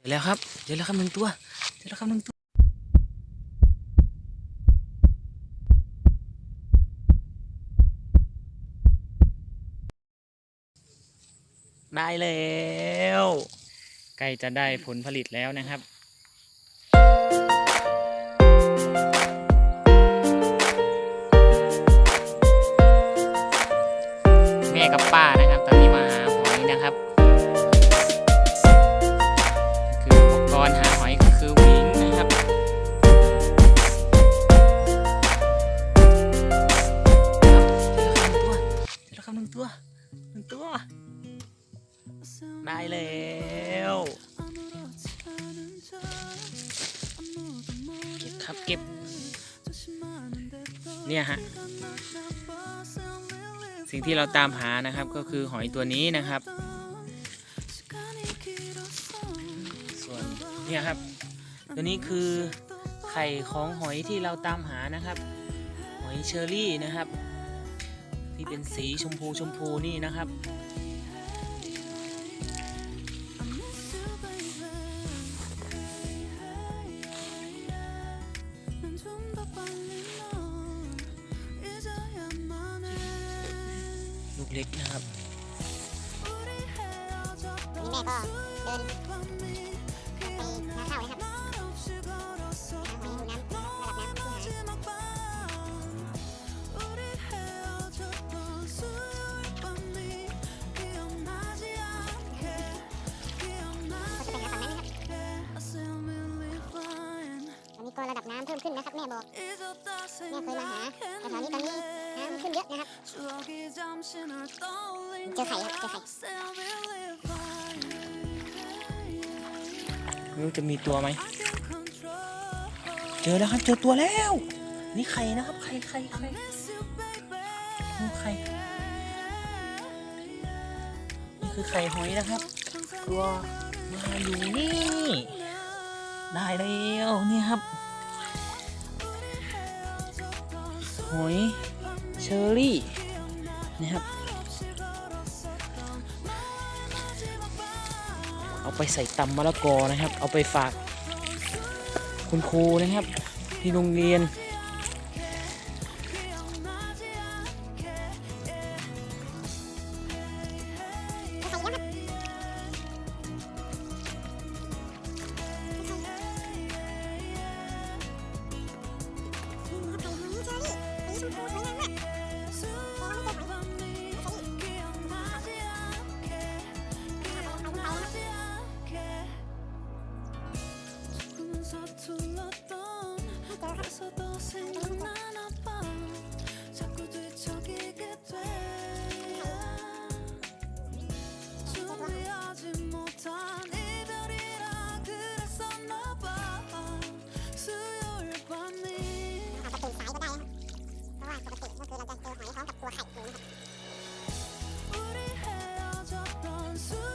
เจอแล้วครับเจอแล้วครับหนึ่งตัวเจอแล้วครับหนึ่งตัวได้แล้ว ใกล้จะได้ผลผลิตแล้วนะครับ เนี่ยฮะสิ่งที่เราตามหานะครับก็คือหอยตัวนี้นะครับ ส่วนเนี่ยครับ ตัวนี้คือไข่ของหอยที่เราตามหานะครับ หอยเชอรี่นะครับ ที่เป็นสีชมพูชมพูนี่นะครับำเพิ่มขึ้นนะครับแม่บอก แม่เคยมาหาแต่แถวนี้ตอนนี้น้ำขึ้นเยอะนะครับเจอไข่ครับเจอไข่ไม่รู้จะมีตัวไหม เจอแล้วครับเจอตัวแล้ว นี่ไข่นะครับไข่ไข่ไข่ไข่นี่คือไข่หอยนะครับตัวมาอยู่นี่ ได้แล้วนี่ครับ หอยเชอรี่นะครับ เอาไปใส่ตำมะละกอนะครับ เอาไปฝากคุณครูนะครับ ที่โรงเรียน 가서도 생일. 우리 헤어졌던 수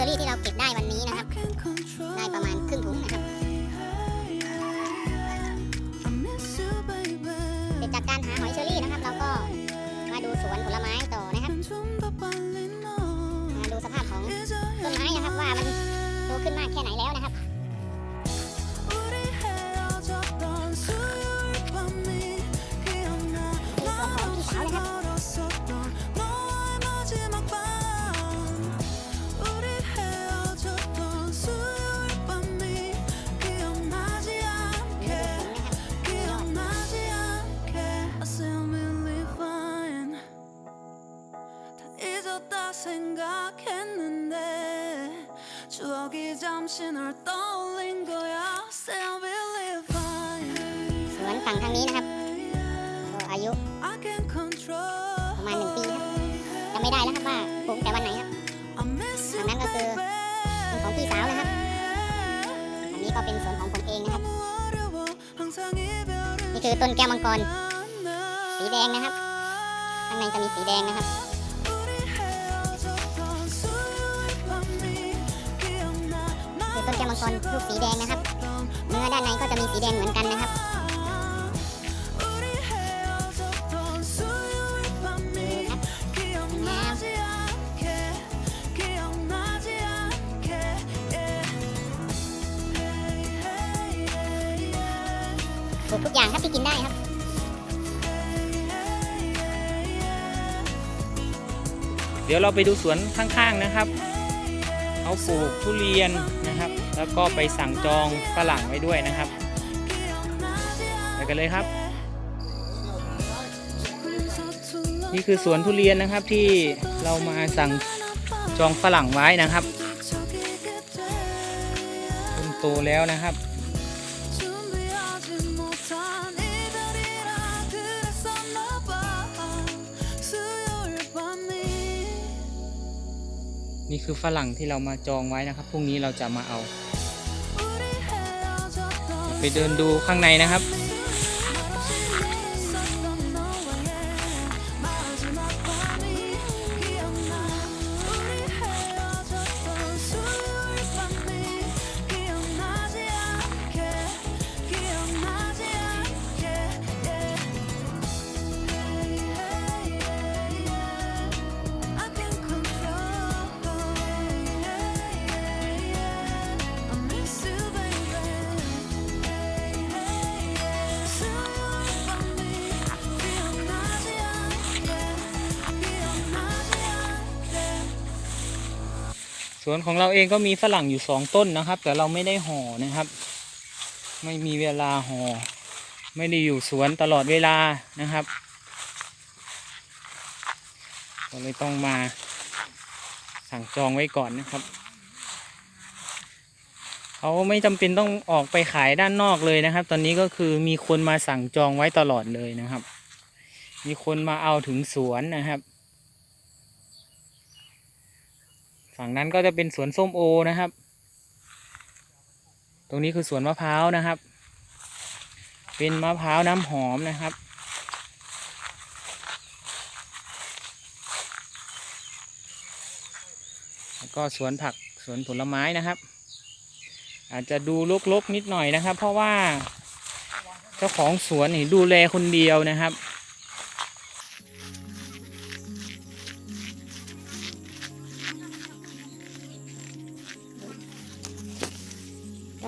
ชอรี่ที่เราเก็บได้วันนี้นะครับ ได้ประมาณครึ่งถุงนะครับเสร็จจากการหาหอยเชอรี่นะครับ เราก็มาดูสวนผลไม้ต่อนะครับ มาดูสภาพของต้นไม้นะครับว่ามันโตขึ้นมากแค่ไหนแล้วนะ 잠시 널 떠올린 거야 Say I believe I สวนฝั่งทางนี้นะครับก็อายุ I can control ประมาณหนึ่งปีครับจำไม่ได้แล้วครับว่าปลูกแต่วันไหนครับ I miss you ฝั่งนั้นก็คือ baby เป็นของพี่สาวนะครับ อันนี้ก็เป็นสวนของผมเองนะครับ 너무 어려워 항상 이별을 นี่คือต้นแก้วมังกร 만나 สีแดงนะครับ ข้างในจะมีสีแดงนะครับ จ้ามังกรลูกสีแดงนะครับ เนื้อด้านในก็จะมีสีแดงเหมือนกันนะครับถูกทุกอย่างครับที่กินได้ครับเดี๋ยวเราไปดูสวนข้างๆนะครับ เขาปลูกทุเรียนนะครับ แล้วก็ไปสั่งจองฝรั่งไว้ด้วยนะครับ ไปกันเลยครับ นี่คือสวนทุเรียนนะครับที่เรามาสั่งจองฝรั่งไว้นะครับต้นโตแล้วนะครับนี่คือฝรั่งที่เรามาจองไว้นะครับ พรุ่งนี้เราจะมาเอา ไปเดินดูข้างในนะครับ วนของเราเองก็มีฝรั่งอยู่สองต้นนะครับ แต่เราไม่ได้ห่อนะครับ ไม่มีเวลาห่อ ไม่ได้อยู่สวนตลอดเวลานะครับก็เลยต้องมาสั่งจองไว้ก่อนนะครับเขาไม่จำเป็นต้องออกไปขายด้านนอกเลยนะครับ ตอนนี้ก็คือมีคนมาสั่งจองไว้ตลอดเลยนะครับ มีคนมาเอาถึงสวนนะครับ ฝั่งนั้นก็จะเป็นสวนส้มโอนะครับ ตรงนี้คือสวนมะพร้าวนะครับ เป็นมะพร้าวน้ำหอมนะครับแล้วก็สวนผักสวนผลไม้นะครับ อาจจะดูรกๆนิดหน่อยนะครับ เพราะว่าเจ้าของสวนนี่ดูแลคนเดียวนะครับ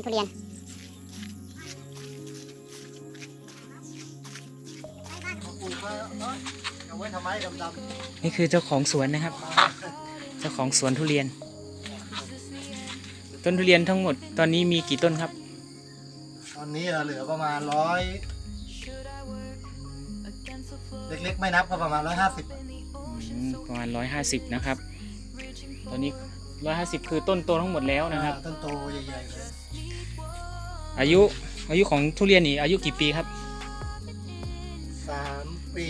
นทุเรียนเอาไว้ทำไมดำนี่คือเจ้าของสวนนะครับ เจ้าของสวนทุเรียน ต้นทุเรียนทั้งหมดตอนนี้มีกี่ต้นครับๆตอนนี้เหลือประมาณร้อยเล็กๆไม่นับก็ประมาณร้อยห้าสิบอืมประมาณร้อยห้าสิบนะครับ ตอนนี้ร้อยห้าสิบคือต้นโตทั้งหมดแล้วนะครับ ต้นโตใหญ่ๆเลย อายุอายุของทุเรียนนี่อายุกี่ปีครับ สามปี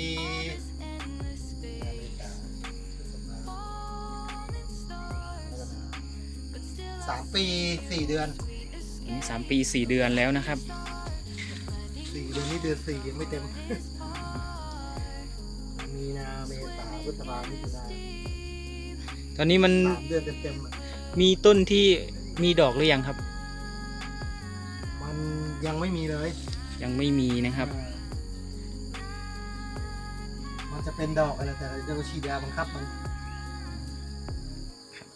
สามปีสี่เดือนอันนี้สามปีสี่เดือนแล้วนะครับ สี่เดือนนี้เดือนสี่ยังไม่เต็ม มีนาเมษาพฤษภามิถุนาตอนนี้มันสามเดือนเต็มๆอะมีต้นที่มีดอกหรือยังครับมัน ยังไม่มีเลยยังไม่มีนะครับ อ่ามันจะเป็นดอกอะไรแต่เราจะฉีดยาบังคับมัน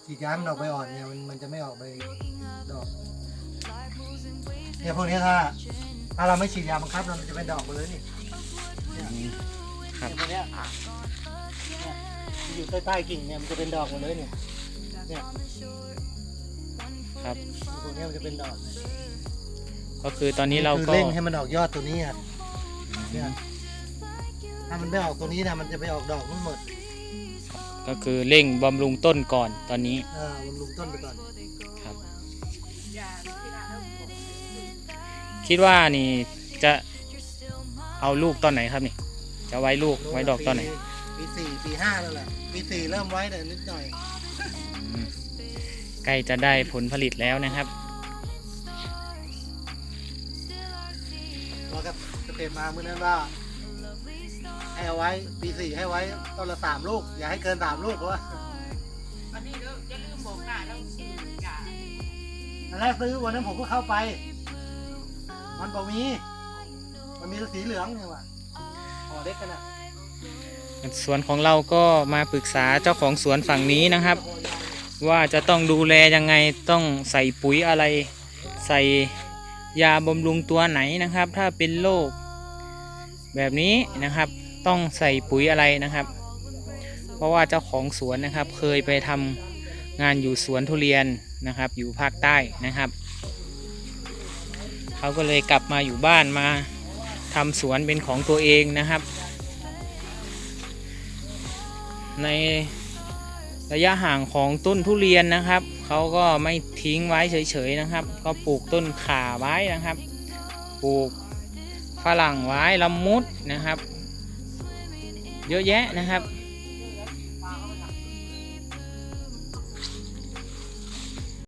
ฉีดยามันดอกใบอ่อนเนี่ยมันมันจะไม่ออกใบดอกเนี่ยพวกนี้ถ้าถ้าเราไม่ฉีดยาบังคับเรามันจะเป็นดอกหมดเลยนี่เนี่ยครับ เนี่ยพวกเนี้ยเนี่ยที่อยู่ใต้ๆกิ่งเนี่ยมันจะเป็นดอกหมดเลยเนี่ยเนี่ยครับ พวกเนี้ยมันจะเป็นดอก ก็คือตอนนี้เราคือก็เร่งให้มันออกยอดตัวนี้อะเนี่ยถ้ามันไม่ออกตัวนี้นะมันจะไปออกดอกทั้งหมด ก็คือเร่งบำรุงต้นก่อนตอนนี้อ่าบำรุงต้นไปก่อนครับคิดว่านี่จะเอาลูกตอนไหนครับนี่ จะไว้ลูกไว้ดอกตอนไหนปีสี่ปีห้าแล้วแหละปีสี่เริ่มไว้แต่นิดหน่อยอืมใกล้จะได้ผลผลิตแล้วนะครับาเมื่อนั้นว่าให้เอาไว้ปีสี่ให้ไว้ต้นละสามลูก อย่าให้เกินสามลูกเพราะว่าวันนี้เราจะลืมบอกหน้าเราซื้อยาอันแรกซื้อวันนั้นผมก็เข้าไป มันบอกมีมันมีสีเหลืองเนี่ยว่ะห่อเล็กกันนะสวนของเราก็มาปรึกษาเจ้าของสวนฝั่งนี้นะครับ ว่าจะต้องดูแลยังไงต้องใส่ปุ๋ยอะไร ใส่ยาบำรุงตัวไหนนะครับ ถ้าเป็นโรค แบบนี้นะครับต้องใส่ปุ๋ยอะไรนะครับ เพราะว่าเจ้าของสวนนะครับเคยไปทำงานอยู่สวนทุเรียนนะครับ อยู่ภาคใต้นะครับ เขาก็เลยกลับมาอยู่บ้านมาทำสวนเป็นของตัวเองนะครับ ในระยะห่างของต้นทุเรียนนะครับ เขาก็ไม่ทิ้งไว้เฉยๆนะครับ ก็ปลูกต้นข่าไว้นะครับ ปลูก ฝรั่งไว้ละมุดนะครับ เยอะแยะนะครับ